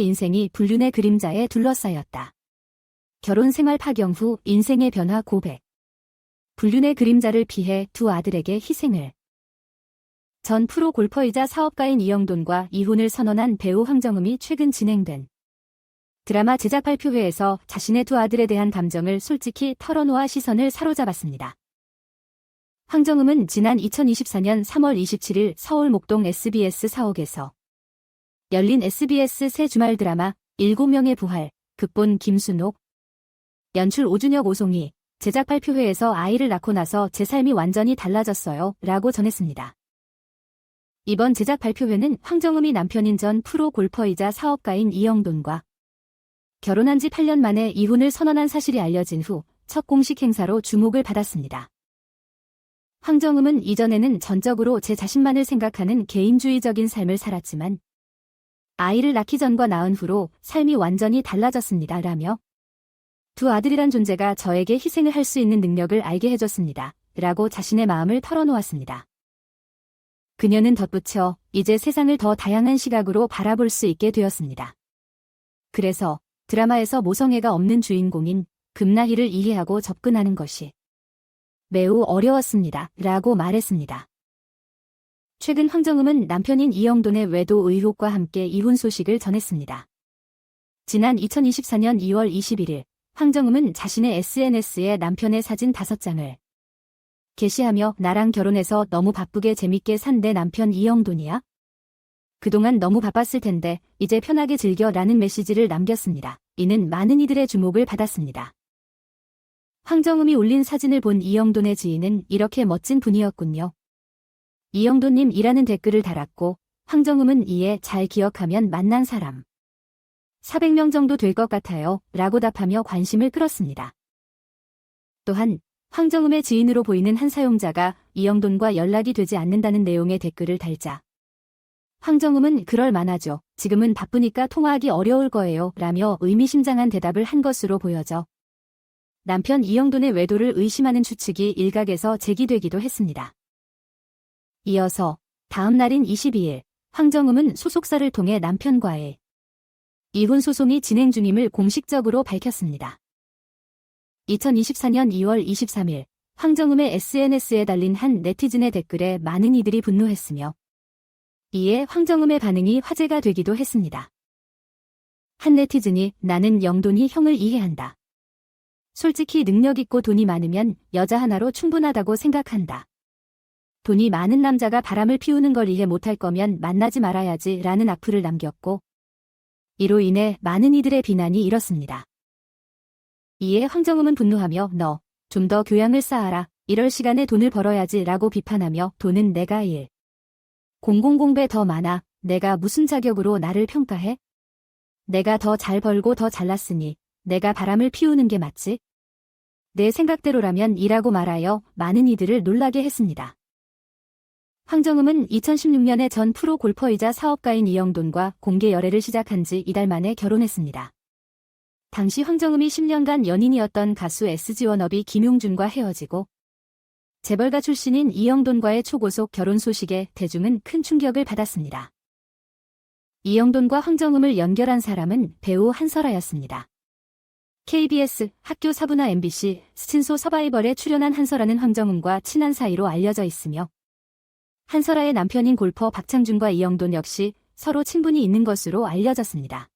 인생이 불륜의 그림자에 둘러싸였다. 결혼 생활 파경 후 인생의 변화 고백. 불륜의 그림자를 피해 두 아들에게 희생을. 전 프로 골퍼이자 사업가인 이영돈과 이혼을 선언한 배우 황정음이 최근 진행된 드라마 제작 발표회에서 자신의 두 아들에 대한 감정을 솔직히 털어놓아 시선을 사로잡았습니다. 황정음은 지난 2024년 3월 27일 서울 목동 SBS 사옥에서 열린 SBS 새 주말 드라마 7명의 부활, 극본 김순옥, 연출 오준혁 오송이 제작 발표회에서 아이를 낳고 나서 제 삶이 완전히 달라졌어요 라고 전했습니다. 이번 제작 발표회는 황정음이 남편인 전 프로 골퍼이자 사업가인 이영돈과 결혼한 지 8년 만에 이혼을 선언한 사실이 알려진 후 첫 공식 행사로 주목을 받았습니다. 황정음은 이전에는 전적으로 제 자신만을 생각하는 개인주의적인 삶을 살았지만 아이를 낳기 전과 낳은 후로 삶이 완전히 달라졌습니다. 라며 두 아들이란 존재가 저에게 희생을 할 수 있는 능력을 알게 해줬습니다. 라고 자신의 마음을 털어놓았습니다. 그녀는 덧붙여 이제 세상을 더 다양한 시각으로 바라볼 수 있게 되었습니다. 그래서 드라마에서 모성애가 없는 주인공인 금나희를 이해하고 접근하는 것이 매우 어려웠습니다. 라고 말했습니다. 최근 황정음은 남편인 이영돈의 외도 의혹과 함께 이혼 소식을 전했습니다. 지난 2024년 2월 21일 황정음은 자신의 SNS에 남편의 사진 5장을 게시하며 나랑 결혼해서 너무 바쁘게 재밌게 산 내 남편 이영돈이야? 그동안 너무 바빴을 텐데 이제 편하게 즐겨 라는 메시지를 남겼습니다. 이는 많은 이들의 주목을 받았습니다. 황정음이 올린 사진을 본 이영돈의 지인은 이렇게 멋진 분이었군요. 이영돈님 이라는 댓글을 달았고 황정음은 이에 잘 기억하면 만난 사람. 400명 정도 될 것 같아요 라고 답하며 관심을 끌었습니다. 또한 황정음의 지인으로 보이는 한 사용자가 이영돈과 연락이 되지 않는다는 내용의 댓글을 달자 황정음은 그럴 만하죠. 지금은 바쁘니까 통화하기 어려울 거예요. 라며 의미심장한 대답을 한 것으로 보여져 남편 이영돈의 외도를 의심하는 추측이 일각에서 제기되기도 했습니다. 이어서 다음 날인 22일 황정음은 소속사를 통해 남편과의 이혼 소송이 진행 중임을 공식적으로 밝혔습니다. 2024년 2월 23일 황정음의 SNS에 달린 한 네티즌의 댓글에 많은 이들이 분노했으며 이에 황정음의 반응이 화제가 되기도 했습니다. 한 네티즌이 나는 영돈이 형을 이해한다. 솔직히 능력 있고 돈이 많으면 여자 하나로 충분하다고 생각한다. 돈이 많은 남자가 바람을 피우는 걸 이해 못할 거면 만나지 말아야지 라는 악플을 남겼고 이로 인해 많은 이들의 비난이 일었습니다. 이에 황정음은 분노하며 너 좀 더 교양을 쌓아라 이럴 시간에 돈을 벌어야지 라고 비판하며 돈은 내가 일. 공공공배 더 많아 내가 무슨 자격으로 나를 평가해? 내가 더 잘 벌고 더 잘났으니 내가 바람을 피우는 게 맞지? 내 생각대로라면 이라고 말하여 많은 이들을 놀라게 했습니다. 황정음은 2016년에 전 프로 골퍼이자 사업가인 이영돈과 공개 열애를 시작한 지 이달 만에 결혼했습니다. 당시 황정음이 10년간 연인이었던 가수 SG 워너비 김용준과 헤어지고 재벌가 출신인 이영돈과의 초고속 결혼 소식에 대중은 큰 충격을 받았습니다. 이영돈과 황정음을 연결한 사람은 배우 한설아였습니다. KBS, 학교 사부나 MBC, 스친소 서바이벌에 출연한 한설아는 황정음과 친한 사이로 알려져 있으며 한설아의 남편인 골퍼 박창준과 이영돈 역시 서로 친분이 있는 것으로 알려졌습니다.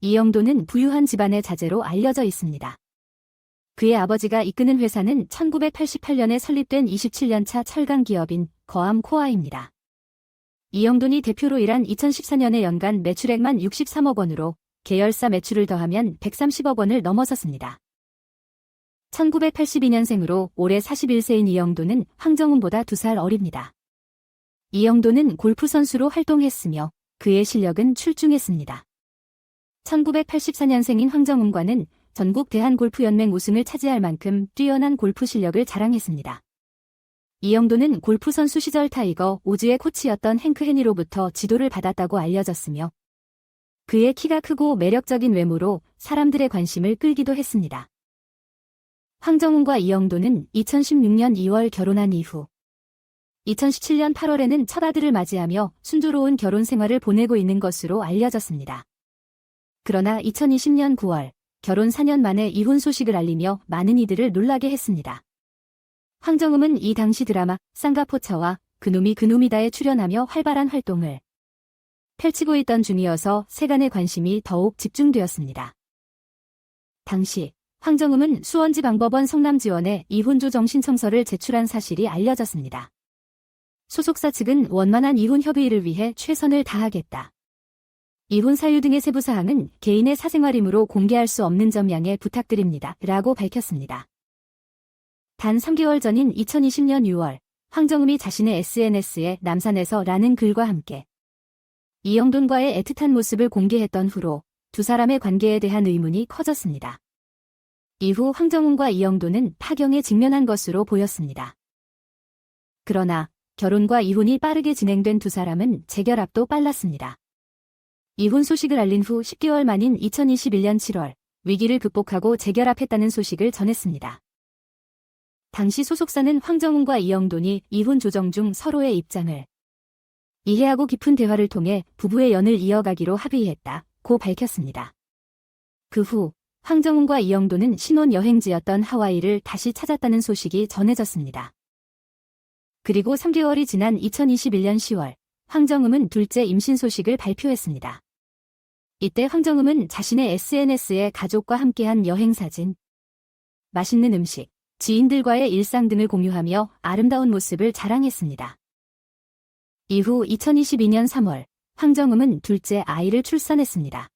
이영돈은 부유한 집안의 자제로 알려져 있습니다. 그의 아버지가 이끄는 회사는 1988년에 설립된 27년차 철강 기업인 거암 코아입니다. 이영돈이 대표로 일한 2014년에 연간 매출액만 63억 원으로 계열사 매출을 더하면 130억 원을 넘어섰습니다. 1982년생으로 올해 41세인 이영도는 황정훈보다 2살 어립니다. 이영도는 골프 선수로 활동했으며 그의 실력은 출중했습니다. 1984년생인 황정훈과는 전국 대한골프연맹 우승을 차지할 만큼 뛰어난 골프 실력을 자랑했습니다. 이영도는 골프 선수 시절 타이거 오즈의 코치였던 행크 헤니로부터 지도를 받았다고 알려졌으며 그의 키가 크고 매력적인 외모로 사람들의 관심을 끌기도 했습니다. 황정훈과 이영도는 2016년 2월 결혼한 이후 2017년 8월에는 첫 아들을 맞이하며 순조로운 결혼 생활을 보내고 있는 것으로 알려졌습니다. 그러나 2020년 9월 결혼 4년 만에 이혼 소식을 알리며 많은 이들을 놀라게 했습니다. 황정음은 이 당시 드라마 쌍가포차와 그놈이 그놈이다에 출연하며 활발한 활동을 펼치고 있던 중이어서 세간의 관심이 더욱 집중되었습니다. 당시 황정음은 수원지방법원 성남지원에 이혼조정 신청서를 제출한 사실이 알려졌습니다. 소속사 측은 원만한 이혼 협의를 위해 최선을 다하겠다. 이혼 사유 등의 세부 사항은 개인의 사생활이므로 공개할 수 없는 점 양해 부탁드립니다. 라고 밝혔습니다. 단 3개월 전인 2020년 6월 황정음이 자신의 SNS에 남산에서 라는 글과 함께 이영돈과의 애틋한 모습을 공개했던 후로 두 사람의 관계에 대한 의문이 커졌습니다. 이후 황정음과 이영돈은 파경에 직면한 것으로 보였습니다. 그러나 결혼과 이혼이 빠르게 진행된 두 사람은 재결합도 빨랐습니다. 이혼 소식을 알린 후 10개월 만인 2021년 7월 위기를 극복하고 재결합했다는 소식을 전했습니다. 당시 소속사는 황정은과 이영돈이 이혼 조정 중 서로의 입장을 이해하고 깊은 대화를 통해 부부의 연을 이어가기로 합의했다 고 밝혔습니다. 그 후 황정은과 이영돈은 신혼 여행지였던 하와이를 다시 찾았다는 소식이 전해졌습니다. 그리고 3개월이 지난 2021년 10월 황정음은 둘째 임신 소식을 발표했습니다. 이때 황정음은 자신의 SNS에 가족과 함께한 여행 사진, 맛있는 음식, 지인들과의 일상 등을 공유하며 아름다운 모습을 자랑했습니다. 이후 2022년 3월 황정음은 둘째 아이를 출산했습니다.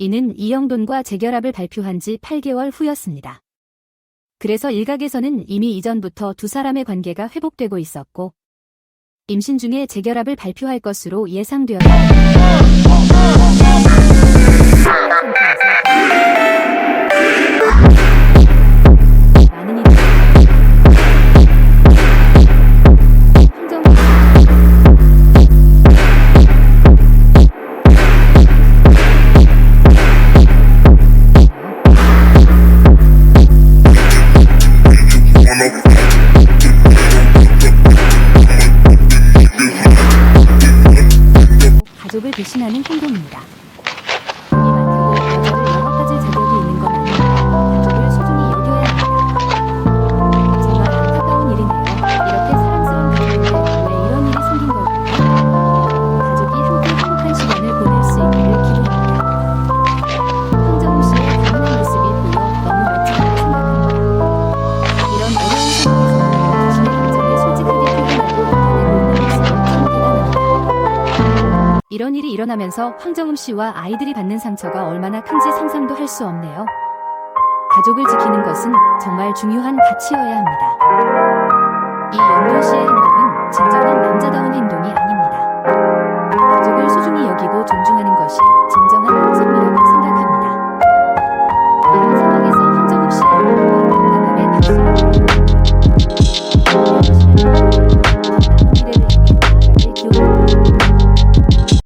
이는 이영돈과 재결합을 발표한 지 8개월 후였습니다. 그래서 일각에서는 이미 이전부터 두 사람의 관계가 회복되고 있었고 임신 중에 재결합을 발표할 것으로 예상되었다. 배신하는 행동입니다. 이런 일이 일어나면서 황정음 씨와 아이들이 받는 상처가 얼마나 큰지 상상도 할 수 없네요. 가족을 지키는 것은 정말 중요한 가치여야 합니다. 이 연도 씨의 행동은 진정한 남자다운 행동이 아닙니다.